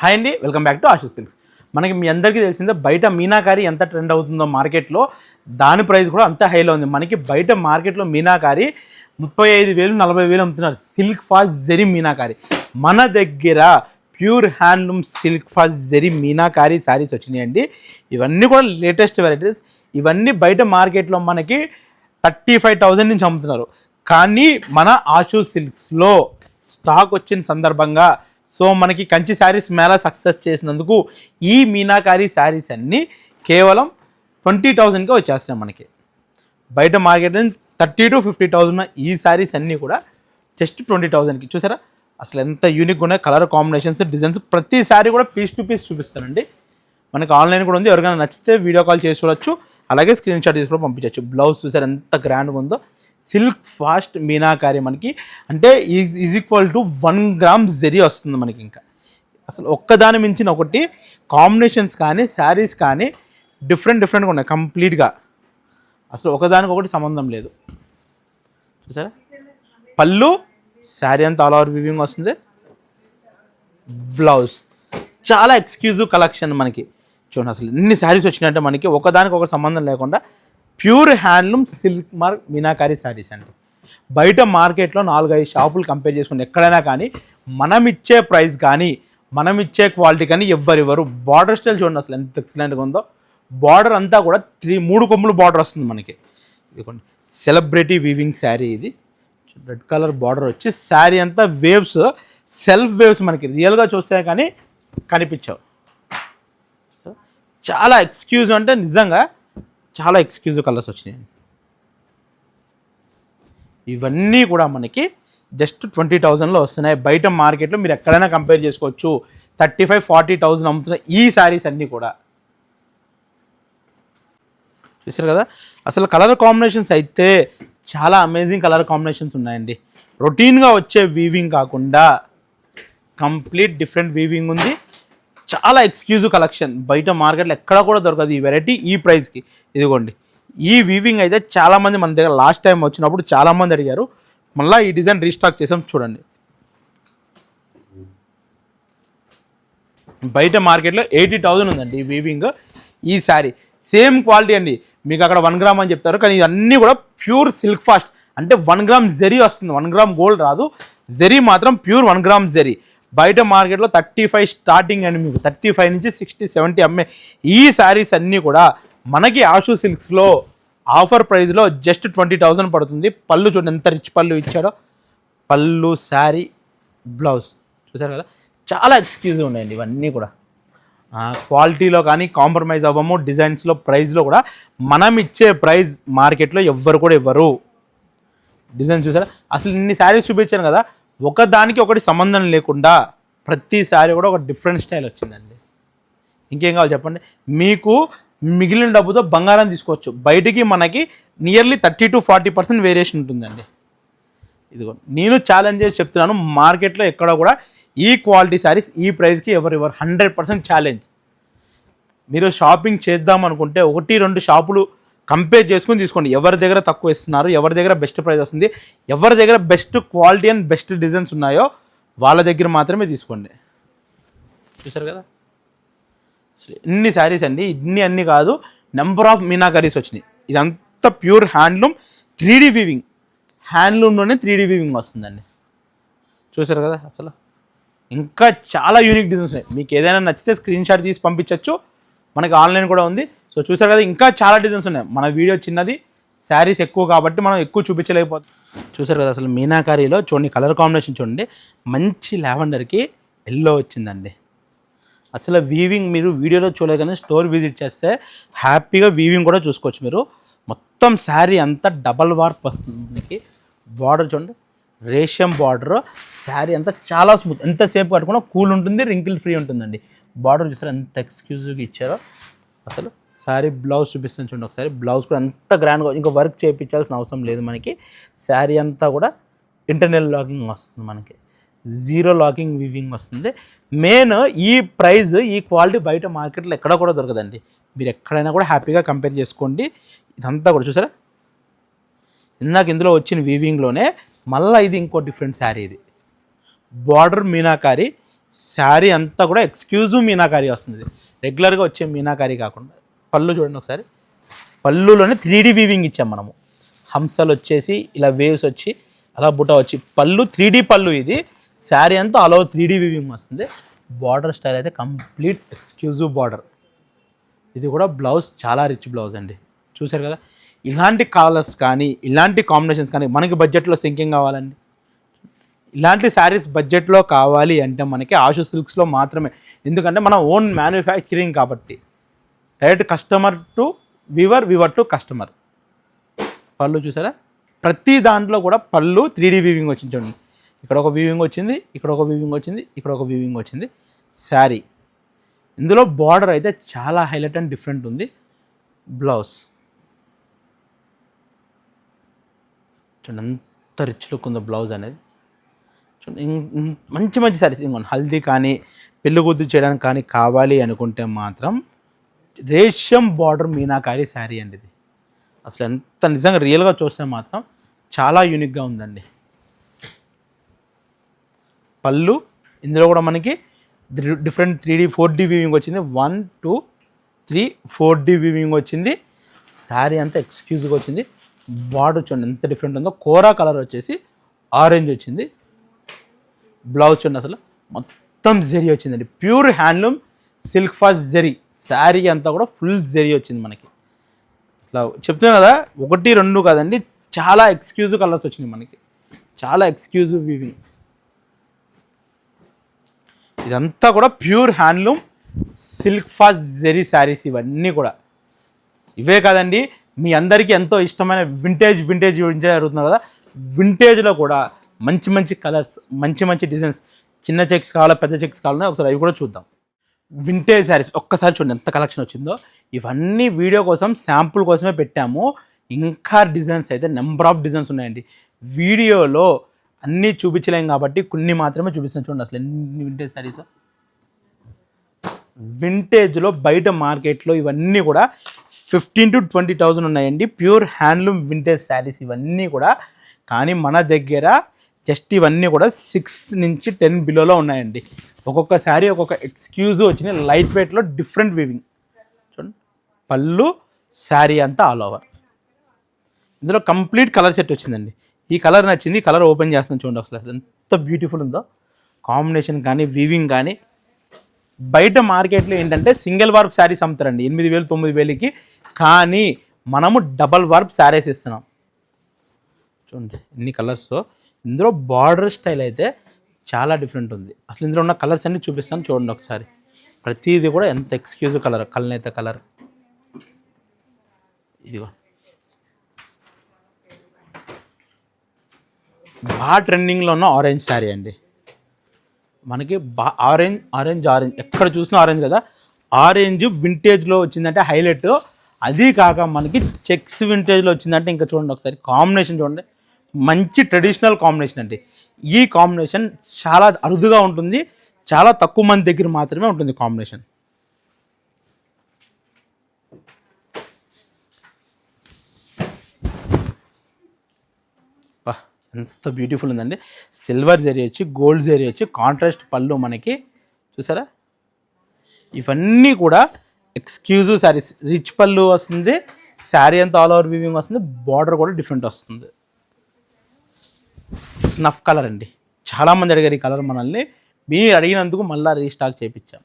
Hi అండి welcome back to Ashu silks. మనకి మీ అందరికీ తెలిసిందే బయట మీనాకారి ఎంత ట్రెండ్ అవుతుందో మార్కెట్లో దాని ప్రైస్ కూడా అంత హైలో ఉంది. మనకి బయట మార్కెట్లో మీనాకారి ముప్పై ఐదు వేలు నలభై వేలు అమ్ముతున్నారు. Silk fast zari meenakari. మన దగ్గర pure handloom silk fast zari meenakari saris వచ్చినాయండి ఇవన్నీ కూడా లేటెస్ట్ వెరైటీస్ ఇవన్నీ బయట మార్కెట్లో మనకి థర్టీ ఫైవ్ థౌజండ్ నుంచి అమ్ముతున్నారు. కానీ మన ఆషు సిల్క్స్లో స్టాక్ వచ్చిన సందర్భంగా సో మనకి కంచి శారీస్ మేళా సక్సెస్ చేసినందుకు ఈ మీనాకారి శారీస్ అన్నీ కేవలం ట్వంటీ థౌజండ్కే వచ్చేస్తాయి మనకి. బయట మార్కెట్ నుంచి థర్టీ టు ఫిఫ్టీ థౌజండ్ ఈ శారీస్ అన్నీ కూడా జస్ట్ ట్వంటీ థౌజండ్కి చూసారా? అసలు ఎంత యూనిక్గా ఉన్నాయి. కలర్ కాంబినేషన్స్ డిజైన్స్ ప్రతి శారీ కూడా పీస్ టు పీస్ చూపిస్తానండి. మనకి ఆన్లైన్ కూడా ఉంది. ఎవరికైనా నచ్చితే వీడియో కాల్ చేసి చూడొచ్చు. అలాగే స్క్రీన్ షాట్ తీసుకుని పంపించవచ్చు బ్లౌజ్ చూసారు ఎంత గ్రాండ్గా ఉందో? సిల్క్ ఫాస్ట్ మీనాకారి మనకి అంటే is is equal to one gram zari వస్తుంది మనకి ఇంకా. అసలు ఒక్కదాని మించిన ఒకటి కాంబినేషన్స్ కానీ శారీస్ కానీ డిఫరెంట్ డిఫరెంట్గా ఉన్నాయి కంప్లీట్గా. అసలు ఒకదానికి ఒకటి సంబంధం లేదు. చూసారా? పళ్ళు శారీ అంతా ఆల్ ఓవర్ వివింగ్ వస్తుంది. బ్లౌజ్ చాలా ఎక్స్క్యూజివ్ కలెక్షన్ మనకి. చూడండి అసలు ఎన్ని శారీస్ వచ్చినాయంటే మనకి ఒకదానికి ఒక సంబంధం లేకుండా pure handloom silk mark meenakari saris అండి. బయట మార్కెట్లో నాలుగైదు షాపులు కంపేర్ చేసుకుని ఎక్కడైనా కానీ మనం ఇచ్చే ప్రైస్ కానీ మనం ఇచ్చే క్వాలిటీ కానీ ఎవ్వరివ్వరు. బార్డర్ స్టైల్ చూడండి అసలు ఎంత ఎక్సలెంట్గా ఉందో. బార్డర్ అంతా కూడా త్రీ మూడు కొమ్ములు బార్డర్ వస్తుంది మనకి. ఇదిగోండి సెలబ్రిటీ వీవింగ్ శారీ ఇది. రెడ్ కలర్ బార్డర్ వచ్చి శారీ అంతా వేవ్స్ సెల్ఫ్ వేవ్స్ మనకి రియల్గా చూస్తే కానీ కనిపించవు. సో చాలా ఎక్స్క్యూజ్ అంటే నిజంగా చాలా ఎక్స్క్యూజ్ కలర్స్ వచ్చినాయి. ఇవన్నీ కూడా మనకి జస్ట్ ట్వంటీ థౌజండ్లో వస్తున్నాయి. బయట మార్కెట్లో మీరు ఎక్కడైనా కంపేర్ చేసుకోవచ్చు. థర్టీ ఫైవ్ ఫార్టీ థౌజండ్ అమ్ముతున్నాయి ఈ శారీస్ అన్నీ కూడా. చూసారు కదా? అసలు కలర్ కాంబినేషన్స్ అయితే చాలా అమేజింగ్ కలర్ కాంబినేషన్స్ ఉన్నాయండి. రొటీన్గా వచ్చే వీవింగ్ కాకుండా కంప్లీట్ డిఫరెంట్ వీవింగ్ ఉంది. చాలా ఎక్స్క్లూజివ్ కలెక్షన్ బయట మార్కెట్లో ఎక్కడ కూడా దొరకదు ఈ వెరైటీ ఈ ప్రైస్కి ఇదిగోండి. ఈ వీవింగ్ అయితే చాలామంది మన దగ్గర లాస్ట్ టైం వచ్చినప్పుడు చాలామంది అడిగారు. మళ్ళీ ఈ డిజైన్ రీస్టాక్ చేసాం చూడండి. బయట మార్కెట్లో ఎయిటీ థౌజండ్ ఉందండి ఈ వీవింగ్ ఈ శారీ సేమ్ క్వాలిటీ అండి. మీకు అక్కడ వన్ గ్రామ్ అని చెప్తారు. కానీ ఇవన్నీ కూడా ప్యూర్ సిల్క్ ఫాస్ట్ అంటే వన్ గ్రామ్ జెరీ వస్తుంది. వన్ గ్రామ్ గోల్డ్ రాదు. జెరీ మాత్రం ప్యూర్ వన్ గ్రామ్ జెరీ బయట మార్కెట్లో థర్టీ ఫైవ్ స్టార్టింగ్ అండి మీకు. థర్టీ ఫైవ్ నుంచి సిక్స్టీ సెవెంటీ అమ్మే ఈ శారీస్ అన్నీ కూడా మనకి ఆషు సిల్క్స్లో ఆఫర్ ప్రైస్లో జస్ట్ ట్వంటీ థౌజండ్ పడుతుంది. పళ్ళు చూడండి ఎంత రిచ్ పళ్ళు ఇచ్చాడో పళ్ళు శారీ బ్లౌజ్. చూసారు కదా? చాలా ఎక్స్క్యూజివ్ ఉన్నాయండి ఇవన్నీ కూడా. క్వాలిటీలో కానీ కాంప్రమైజ్ అవ్వము. డిజైన్స్లో ప్రైస్లో కూడా మనం ఇచ్చే ప్రైస్ మార్కెట్లో ఎవ్వరు కూడా ఇవ్వరు. డిజైన్ చూసారా? అసలు ఇన్ని శారీస్ చూపించాను కదా? ఒకదానికి ఒకటి సంబంధం లేకుండా ప్రతి కూడా ఒక డిఫరెంట్ స్టైల్ వచ్చిందండి. ఇంకేం కావాలి చెప్పండి? మీకు మిగిలిన డబ్బుతో బంగారం తీసుకోవచ్చు. బయటికి మనకి nearly thirty to forty percent variation ఉంటుందండి. ఇదిగో నేను ఛాలెంజ్ చేసి చెప్తున్నాను మార్కెట్లో ఎక్కడ కూడా ఈ క్వాలిటీ శారీస్ ఈ ప్రైస్కి ఎవరు ఎవరు హండ్రెడ్ పర్సెంట్ ఛాలెంజ్ మీరు షాపింగ్ చేద్దాం అనుకుంటే ఒకటి రెండు షాపులు కంపేర్ చేసుకుని తీసుకోండి. ఎవరి దగ్గర తక్కువ ఇస్తున్నారు ఎవరి దగ్గర బెస్ట్ ప్రైస్ వస్తుంది ఎవరి దగ్గర best quality and best designs ఉన్నాయో వాళ్ళ దగ్గర మాత్రమే తీసుకోండి. చూసారు కదా? అసలు ఎన్ని శారీస్ అండి? ఇన్ని అన్ని కాదు నెంబర్ ఆఫ్ మీనాకరీస్ వచ్చినాయి. ఇదంతా pure handloom three D weaving హ్యాండ్లూమ్లోనే three D weaving వస్తుందండి. చూసారు కదా అసలు? ఇంకా చాలా యూనిక్ డిజైన్స్ ఉన్నాయి. మీకు ఏదైనా నచ్చితే స్క్రీన్ షాట్ తీసి పంపించవచ్చు మనకి ఆన్లైన్ కూడా ఉంది. సో చూసారు కదా ఇంకా చాలా డిజైన్స్ ఉన్నాయి. మన వీడియో చిన్నది శారీస్ ఎక్కువ కాబట్టి మనం ఎక్కువ చూపించలేకపోతాం చూసారు కదా అసలు మీనాకారీలో చూడండి కలర్ కాంబినేషన్ చూడండి మంచి లావెండర్కి ఎల్లో వచ్చిందండి. అసలు వీవింగ్ మీరు వీడియోలో చూడలేదు కానీ స్టోర్ విజిట్ చేస్తే హ్యాపీగా వీవింగ్ కూడా చూసుకోవచ్చు మీరు. మొత్తం శారీ అంతా డబల్ వార్ప్ వస్తుంది బార్డర్ చూడండి రేషియం బార్డర్ శారీ అంతా చాలా స్మూత్ ఎంతసేపు కట్టుకున్నా కూల్ ఉంటుంది రింకిల్ ఫ్రీ ఉంటుందండి. బార్డర్ చూసారు ఎంత ఎక్స్క్లూజివ్గా ఇచ్చారో అసలు శారీ బ్లౌజ్ చూపిస్తాను చూడండి ఒకసారి. బ్లౌజ్ కూడా అంత గ్రాండ్గా ఇంకా వర్క్ చేయించాల్సిన అవసరం లేదు మనకి. శారీ అంతా కూడా ఇంటర్నల్ లాకింగ్ వస్తుంది మనకి. జీరో లాకింగ్ వివింగ్ వస్తుంది. మెయిన్ ఈ ప్రైస్ ఈ క్వాలిటీ బయట మార్కెట్లో ఎక్కడ కూడా దొరకదండి. మీరు ఎక్కడైనా కూడా హ్యాపీగా కంపేర్ చేసుకోండి. ఇదంతా కూడా చూసారా? ఇందాక ఇందులో వచ్చిన వీవింగ్లోనే మళ్ళీ ఇది ఇంకో డిఫరెంట్ శారీ ఇది. బార్డర్ మీనాకారి. శారీ అంతా కూడా ఎక్స్క్లూజివ్ మీనాకారి వస్తుంది. రెగ్యులర్గా వచ్చే మీనాకారి కాకుండా. పళ్ళు చూడండి ఒకసారి. పళ్ళులోనే త్రీడీ వీవింగ్ ఇచ్చాం మనము. హంసలు వచ్చేసి ఇలా వేవ్స్ వచ్చి అలా బుట్ట వచ్చి. పళ్ళు త్రీడీ పళ్ళు ఇది. శారీ అంతా అలా త్రీడీ వీవింగ్ వస్తుంది. బార్డర్ స్టైల్ అయితే కంప్లీట్ ఎక్స్క్లూజివ్ బార్డర్ ఇది కూడా బ్లౌజ్ చాలా రిచ్ బ్లౌజ్ అండి. చూసారు కదా? ఇలాంటి కలర్స్ కానీ ఇలాంటి కాంబినేషన్స్ కానీ మనకి బడ్జెట్లో సింకింగ్ కావాలండి. ఇలాంటి శారీస్ బడ్జెట్లో కావాలి అంటే మనకి ఆశు సిల్క్స్లో మాత్రమే. ఎందుకంటే మన ఓన్ మ్యానుఫ్యాక్చరింగ్ కాబట్టి. Direct customer to weaver weaver to customer. పళ్ళు చూసారా? ప్రతి దాంట్లో కూడా పళ్ళు త్రీ డీ వీవింగ్ వచ్చింది చూడండి. ఇక్కడ ఒక వీవింగ్ వచ్చింది ఇక్కడ ఒక వీవింగ్ వచ్చింది ఇక్కడ ఒక వీవింగ్ వచ్చింది. శారీ. ఇందులో బార్డర్ అయితే చాలా హైలైట్ అండ్ డిఫరెంట్ ఉంది. బ్లౌజ్ చూడండి అంత రిచ్ లుక్ ఉందో బ్లౌజ్ అనేది. చూడండి మంచి మంచి శారీస్. ఇంకొన్ని హల్దీ కానీ పెళ్ళి గుర్తు చేయడానికి కానీ కావాలి అనుకుంటే మాత్రం రేషం బార్డర్ మీనాకారి శారీ అండి ఇది. అసలు ఎంత నిజంగా రియల్గా చూస్తే మాత్రం చాలా యూనిక్గా ఉందండి. పళ్ళు ఇందులో కూడా మనకి different three D four D weaving వచ్చింది. One two three four D weaving వచ్చింది. శారీ అంతా ఎక్స్క్యూజ్గా వచ్చింది. బార్డర్ చూడండి ఎంత డిఫరెంట్ ఉందో. కోరా కలర్ వచ్చేసి ఆరెంజ్ వచ్చింది. బ్లౌజ్ చూడండి అసలు మొత్తం జరీ వచ్చిందండి. Pure handloom silk fast zari sari అంతా కూడా ఫుల్ జరీ వచ్చింది మనకి. ఇట్లా చెప్తున్నాం కదా ఒకటి రెండు కాదండి చాలా ఎక్స్క్యూజివ్ కలర్స్ వచ్చినాయి మనకి. చాలా ఎక్స్క్యూజివ్ వీవింగ్ ఇదంతా కూడా pure handloom silk fast zari sarees ఇవన్నీ కూడా. ఇవే కాదండి మీ అందరికీ ఎంతో ఇష్టమైన వింటేజ్ వింటేజ్ వింటేజ్ కదా వింటేజ్లో కూడా మంచి మంచి కలర్స్ మంచి మంచి డిజైన్స్ చిన్న చెక్స్ కావాలా పెద్ద చెక్స్ కావాలన్నా ఒకసారి అవి కూడా చూద్దాం. వింటేజ్ శారీస్ ఒక్కసారి చూడండి ఎంత కలెక్షన్ వచ్చిందో. ఇవన్నీ వీడియో కోసం శాంపుల్ కోసమే పెట్టాము. ఇంకా డిజైన్స్ అయితే నెంబర్ ఆఫ్ డిజైన్స్ ఉన్నాయండి. వీడియోలో అన్నీ చూపించలేం కాబట్టి కొన్ని మాత్రమే చూపిస్తాను. చూడండి అసలు ఎన్ని వింటేజ్ శారీస్ వింటేజ్లో బయట మార్కెట్లో ఇవన్నీ కూడా ఫిఫ్టీన్ టు ట్వంటీ థౌజండ్ ఉన్నాయండి. ప్యూర్ హ్యాండ్లూమ్ వింటేజ్ శారీస్ ఇవన్నీ కూడా. కానీ మన దగ్గర జస్ట్ ఇవన్నీ కూడా సిక్స్ నుంచి టెన్ బిలోలో ఉన్నాయండి. ఒక్కొక్క శారీ ఒక్కొక్క ఎక్స్క్యూజ్ వచ్చినాయి. లైట్ వెయిట్లో డిఫరెంట్ వీవింగ్ చూడండి. పళ్ళు శారీ అంతా ఆల్ ఓవర్ ఇందులో కంప్లీట్ కలర్ సెట్ వచ్చిందండి. ఈ కలర్ నచ్చింది కలర్ ఓపెన్ చేస్తాను చూడండి అసలు ఎంత బ్యూటిఫుల్ ఉందో. కాంబినేషన్ కానీ వీవింగ్ కానీ. బయట మార్కెట్లో ఏంటంటే సింగిల్ వార్ప్ శారీస్ అమ్ముతారండి. ఎనిమిది వేలు తొమ్మిది వేలకి. కానీ మనము డబల్ వార్ప్ శారీస్ ఇస్తున్నాం. చూడండి ఎన్ని కలర్స్ ఇందులో బార్డర్ స్టైల్ అయితే చాలా డిఫరెంట్ ఉంది. అసలు ఇందులో ఉన్న కలర్స్ అన్ని చూపిస్తాను చూడండి ఒకసారి. ప్రతిదీ కూడా ఎంత ఎక్స్క్యూజ్ కలర్ కలనేత కలర్ ఇదిగో. బాగా ట్రెండింగ్లో ఉన్న ఆరెంజ్ శారీ అండి. మనకి బా ఆరెంజ్ ఆరెంజ్ ఆరెంజ్ ఎక్కడ చూసినా ఆరెంజ్ కదా. ఆరెంజ్ వింటేజ్లో వచ్చిందంటే హైలైట్ అది కాక మనకి చెక్స్ వింటేజ్లో వచ్చిందంటే ఇంకా చూడండి ఒకసారి. కాంబినేషన్ చూడండి. మంచి ట్రెడిషనల్ కాంబినేషన్ అండి. ఈ కాంబినేషన్ చాలా అరుదుగా ఉంటుంది. చాలా తక్కువ మంది దగ్గర మాత్రమే ఉంటుంది కాంబినేషన్. ఎంత బ్యూటిఫుల్ ఉందండి. సిల్వర్ జరీ వచ్చి గోల్డ్ జరీ వచ్చి కాంట్రాస్ట్ పళ్ళు మనకి చూసారా? ఇవన్నీ కూడా ఎక్స్క్యూజివ్ శారీస్. రిచ్ పళ్ళు వస్తుంది శారీ అంతా ఆల్ ఓవర్ వీవింగ్ వస్తుంది బార్డర్ కూడా డిఫరెంట్ వస్తుంది. స్నఫ్ కలర్ అండి. చాలామంది అడిగారు ఈ కలర్ మనల్ని. మీరు అడిగినందుకు మళ్ళీ రీస్టాక్ చేయించాం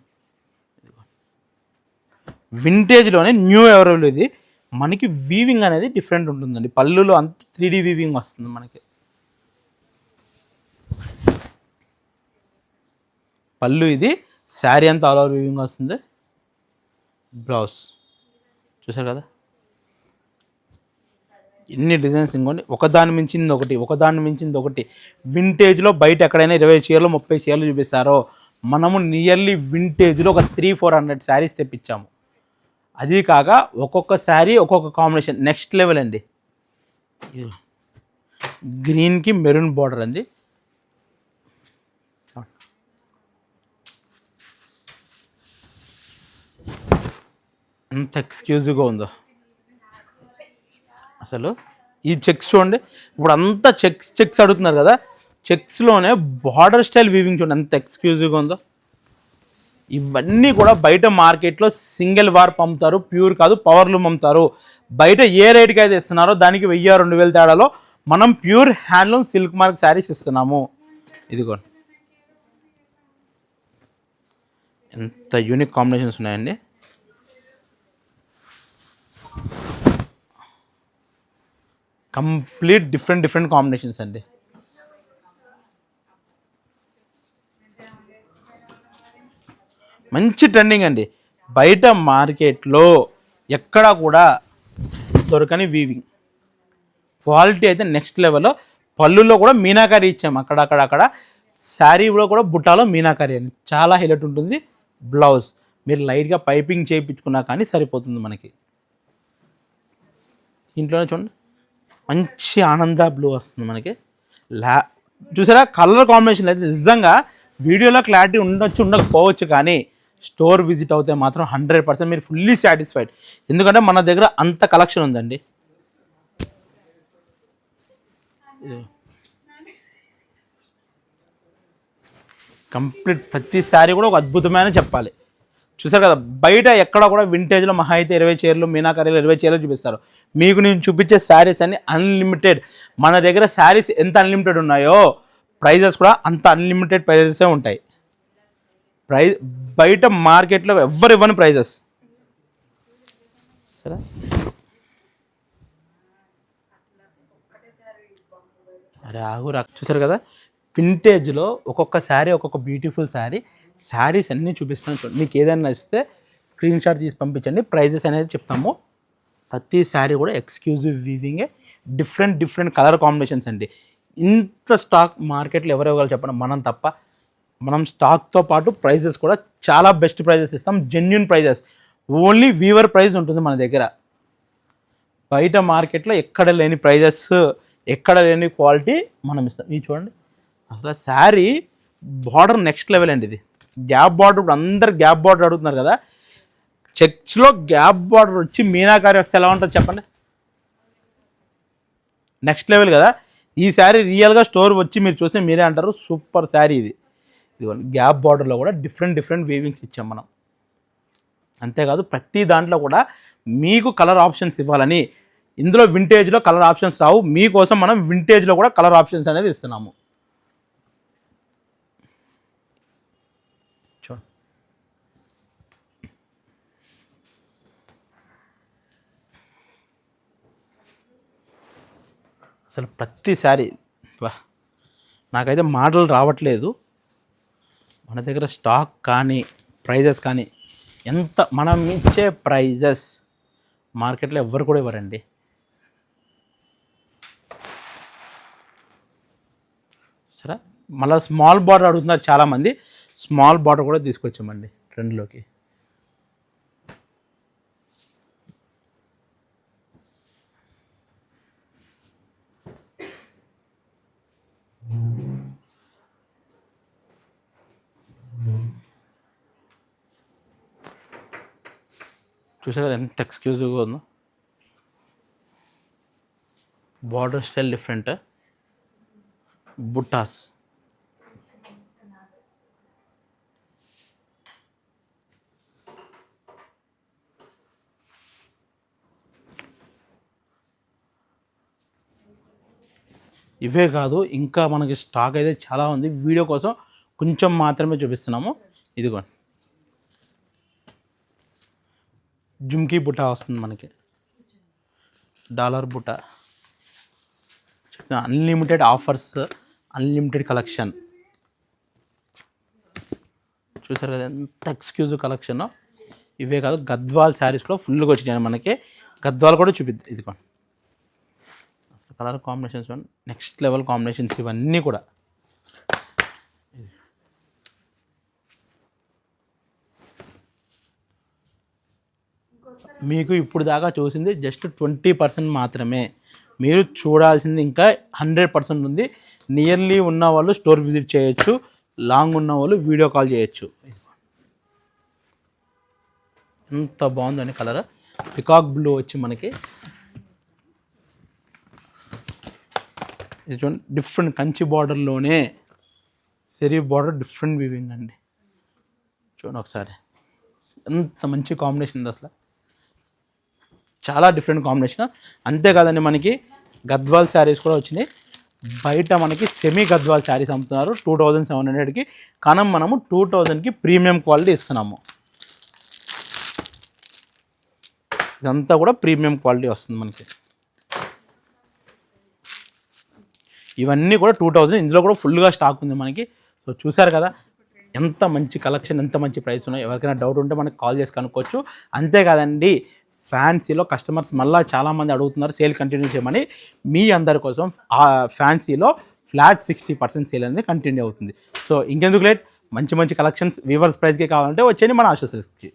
వింటేజ్లోనే న్యూ అవైలబుల్ ఇది. మనకి వీవింగ్ అనేది డిఫరెంట్ ఉంటుందండి. పళ్ళులో అంత త్రీ డీ వీవింగ్ వస్తుంది మనకి. పళ్ళు ఇది శారీ అంతా ఆల్ ఓవర్ వీవింగ్ వస్తుంది. బ్లౌజ్ చూసారు కదా? ఎన్ని డిజైన్స్ ఇంకోండి. ఒకదాని మించింది ఒకటి ఒకదాని మించింది ఒకటి. వింటేజ్లో బయట ఎక్కడైనా ఇరవై చీరలు ముప్పై చీరలు చూపిస్తారో మనము నియర్లీ వింటేజ్లో ఒక త్రీ ఫోర్ హండ్రెడ్ శారీస్ తెప్పించాము. అది కాక ఒక్కొక్క శారీ ఒక్కొక్క కాంబినేషన్ నెక్స్ట్ లెవెల్ అండి. గ్రీన్కి మెరూన్ బార్డర్ అండి. ఎంత ఎక్స్క్యూజ్గా ఉందో. అసలు ఈ చెక్స్ చూడండి. ఇప్పుడు అంతా చెక్స్ చెక్స్ అడుగుతున్నారు కదా. చెక్స్లోనే బార్డర్ స్టైల్ వీవింగ్ చూడండి. ఎంత ఎక్స్క్యూజివ్గా ఉందో. ఇవన్నీ కూడా బయట మార్కెట్లో సింగిల్ వార్ పంపుతారు. ప్యూర్ కాదు పవర్లూమ్ అమ్ముతారు. బయట ఏ రేట్కి అయితే ఇస్తున్నారో దానికి వెయ్యి రెండు వేల తేడాలో మనం pure handloom silk mark sarees ఇస్తున్నాము. ఇదిగో ఎంత యూనిక్ కాంబినేషన్స్ ఉన్నాయండి. కంప్లీట్ డిఫరెంట్ డిఫరెంట్ కాంబినేషన్స్ అండి. మంచి ట్రెండింగ్ అండి. బయట మార్కెట్లో ఎక్కడా కూడా దొరకని వీవింగ్ క్వాలిటీ అయితే నెక్స్ట్ లెవెల్లో. పళ్ళులో కూడా మీనాకారి ఇచ్చాము అక్కడక్కడ అక్కడ శారీలో కూడా బుట్టాలో మీనాకారి అండి. చాలా హైలైట్ ఉంటుంది. బ్లౌజ్. మీరు లైట్గా పైపింగ్ చేయించుకున్నా కానీ సరిపోతుంది మనకి. ఇంట్లోనే చూడండి. మంచి ఆనంద బ్లూ వస్తుంది మనకి. లా చూసారా? కలర్ కాంబినేషన్ అయితే నిజంగా వీడియోలో క్లారిటీ ఉండొచ్చు ఉండకపోవచ్చు కానీ స్టోర్ విజిట్ అవుతే మాత్రం హండ్రెడ్ పర్సెంట్ మీరు ఫుల్లీ సాటిస్ఫైడ్. ఎందుకంటే మన దగ్గర అంత కలెక్షన్ ఉందండి. కంప్లీట్ ప్రతి శారీ కూడా ఒక అద్భుతమైన చెప్పాలి. చూసారు కదా బయట ఎక్కడ కూడా వింటేజ్లో మహా అయితే ఇరవై చీరలు మీనాకరీలు ఇరవై చీరలు చూపిస్తారు. మీకు నేను చూపించే శారీస్ అన్ని అన్లిమిటెడ్ మన దగ్గర శారీస్ ఎంత అన్లిమిటెడ్ ఉన్నాయో ప్రైజెస్ కూడా అంత అన్లిమిటెడ్ ప్రైజెసే ఉంటాయి. ప్రైజ్ బయట మార్కెట్లో ఎవ్వరు ఇవ్వని ప్రైజెస్ సరే? అరే ఆగురా చూసారు కదా వింటేజ్లో ఒక్కొక్క శారీ ఒక్కొక్క బ్యూటిఫుల్ శారీ శారీస్ అన్నీ చూపిస్తాను చూడండి. మీకు ఏదైనా ఇస్తే స్క్రీన్ షాట్ తీసి పంపించండి. ప్రైజెస్ అనేది చెప్తాము. ప్రతి శారీ కూడా ఎక్స్క్లూజివ్ వీవింగే డిఫరెంట్ డిఫరెంట్ కలర్ కాంబినేషన్స్ అండి. ఇంత స్టాక్ మార్కెట్లో ఎవరెవరు చెప్పండి. మనం తప్ప. మనం స్టాక్తో పాటు ప్రైజెస్ కూడా చాలా బెస్ట్ ప్రైజెస్ ఇస్తాం. Genuine prices only weaver price ఉంటుంది మన దగ్గర. బయట మార్కెట్లో ఎక్కడ లేని ప్రైజెస్ ఎక్కడ లేని క్వాలిటీ మనం ఇస్తాం. ఇది చూడండి. అసలు శారీ బార్డర్ నెక్స్ట్ లెవెల్ అండి ఇది. గ్యాప్ బార్డర్ ఇప్పుడు అందరు గ్యాప్ బార్డర్ అడుగుతున్నారు కదా. చెక్స్లో గ్యాప్ బార్డర్ వచ్చి మీనాకారి వస్తే ఎలా ఉంటుంది చెప్పండి. నెక్స్ట్ లెవెల్ కదా. ఈ శారీ రియల్గా స్టోర్ వచ్చి మీరు చూస్తే మీరే అంటారు సూపర్ శారీ ఇది. ఇదిగోండి గ్యాప్ బార్డర్లో కూడా డిఫరెంట్ డిఫరెంట్ వేవింగ్స్ ఇచ్చాం మనం. అంతేకాదు ప్రతి దాంట్లో కూడా మీకు కలర్ ఆప్షన్స్ ఇవ్వాలని. ఇందులో వింటేజ్లో కలర్ ఆప్షన్స్ రావు. మీకోసం మనం వింటేజ్లో కూడా కలర్ ఆప్షన్స్ అనేది ఇస్తున్నాము చూడండి అసలు ప్రతిసారి వా. నాకైతే మాటలు రావట్లేదు. మన దగ్గర స్టాక్ కానీ ప్రైజెస్ కానీ ఎంత మనం ఇచ్చే ప్రైజెస్ మార్కెట్లో ఎవ్వరు కూడా ఇవ్వరండి. సరే? మళ్ళీ స్మాల్ బార్డర్ అడుగుతున్నారు చాలామంది. స్మాల్ బార్డర్ కూడా తీసుకొచ్చామండి ట్రెండ్లోకి. చూసారా ఎంత ఎక్స్క్లూజివ్గా ఉందో? బార్డర్ స్టైల్ డిఫరెంట్ బుట్టాస్ ఇవే కాదు ఇంకా మనకి స్టాక్ అయితే చాలా ఉంది. వీడియో కోసం కొంచెం మాత్రమే చూపిస్తున్నాము. ఇదిగోండి. జుమ్కీ బుట్ట వస్తుంది మనకి. డాలర్ బుట్ట. అన్లిమిటెడ్ ఆఫర్స్ అన్లిమిటెడ్ కలెక్షన్ చూసారు కదా ఎంత ఎక్స్క్యూజ్ కలెక్షన్ ఇవే కాదు గద్వాల్ శారీస్ కూడా ఫుల్గా వచ్చినాయి మనకి. గద్వాల్ కూడా చూపిద్ది ఇదిగోండి అసలు colour combinations next level combinations ఇవన్నీ కూడా. మీకు ఇప్పుడు దాకా చూసింది జస్ట్ ట్వంటీ పర్సెంట్ మాత్రమే. మీరు చూడాల్సింది ఇంకా హండ్రెడ్ పర్సెంట్ ఉంది. నియర్లీ ఉన్న వాళ్ళు స్టోర్ విజిట్ చేయొచ్చు. లాంగ్ ఉన్న వాళ్ళు వీడియో కాల్ చేయొచ్చు. ఎంత బాగుందండి కలర్ పికాక్ బ్లూ వచ్చి మనకి. ఇది చూడండి డిఫరెంట్ కంచి బార్డర్లోనే సెరీ బార్డర్ డిఫరెంట్ వివింగ్ అండి. చూడండి ఒకసారి. ఎంత మంచి కాంబినేషన్ ఉంది అసలు. చాలా డిఫరెంట్ కాంబినేషన్ అంతేకాదండి మనకి గద్వాల్ శారీస్ కూడా వచ్చినాయి. బయట మనకి సెమీ గద్వాల్ శారీస్ అమ్ముతున్నారు. టూ థౌజండ్ సెవెన్ హండ్రెడ్కి కానీ మనము టూ థౌజండ్కి ప్రీమియం క్వాలిటీ ఇస్తున్నాము. ఇదంతా కూడా ప్రీమియం క్వాలిటీ వస్తుంది మనకి. ఇవన్నీ కూడా టూ థౌజండ్ ఇందులో కూడా ఫుల్గా స్టాక్ ఉంది మనకి. సో చూసారు కదా ఎంత మంచి కలెక్షన్ ఎంత మంచి ప్రైస్ ఉన్నాయి. ఎవరికైనా డౌట్ ఉంటే మనకి కాల్ చేసి కనుక్కోవచ్చు. అంతేకాదండి ఫ్యాన్సీలో కస్టమర్స్ మళ్ళీ చాలామంది అడుగుతున్నారు సేల్ కంటిన్యూ చేయమని. మీ అందరి కోసం ఆ ఫ్యాన్సీలో ఫ్లాట్ సిక్స్టీ పర్సెంట్ సేల్ అనేది కంటిన్యూ అవుతుంది. సో ఇంకెందుకు లేట్? మంచి మంచి కలెక్షన్స్ వీవర్స్ ప్రైస్కి కావాలంటే వచ్చేయండి మన ఆశోసల్స్కి